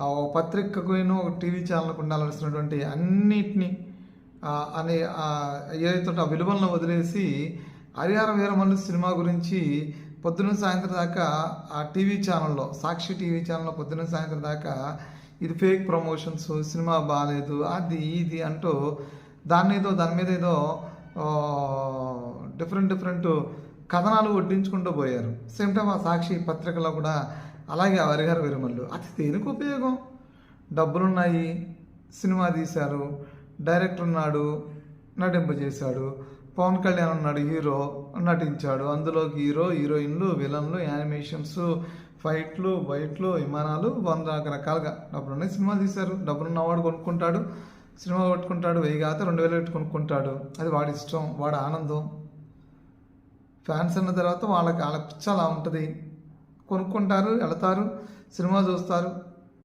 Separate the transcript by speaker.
Speaker 1: ఆ ఒక పత్రికకు ఒక టీవీ ఛానల్కు ఉండాల్సినటువంటి అన్నిటినీ అనే ఏదైతే ఆ విలువలను వదిలేసి హరిహర వీరమల్లు సినిమా గురించి పొద్దున్న సాయంత్రం దాకా ఆ టీవీ ఛానల్లో సాక్షి టీవీ ఛానల్లో పొద్దున్న సాయంత్రం దాకా ఇది ఫేక్ ప్రమోషన్స్ సినిమా బాగాలేదు అది ఇది అంటూ దాన్ని ఏదో దాని మీద ఏదో డిఫరెంట్ డిఫరెంట్ కథనాలు వడ్డించుకుంటూ పోయారు. సేమ్ టైం ఆ సాక్షి పత్రికలో కూడా అలాగే ఆ విరమల్లు. అది దేనికి ఉపయోగం. డబ్బులున్నాయి సినిమా తీశారు డైరెక్టర్ ఉన్నాడు నటింపజేశాడు పవన్ కళ్యాణ్ ఉన్నాడు హీరో నటించాడు. అందులోకి హీరో హీరోయిన్లు విలన్లు యానిమేషన్స్ ఫైట్లు బైట్లు విమానాలు వంద రకరకాలుగా డబ్బులు ఉన్నాయి సినిమా తీశారు. డబ్బులున్నవాడు కొనుక్కుంటాడు సినిమా కొట్టుకుంటాడు వెయ్యి కాదు రెండు వేలు పెట్టి కొనుక్కుంటాడు. అది వాడి ఇష్టం వాడి ఆనందం. ఫ్యాన్స్ అన్న తర్వాత వాళ్ళకి వాళ్ళ పిచ్చ అలా ఉంటుంది. కొనుక్కుంటారు వెళతారు సినిమా చూస్తారు.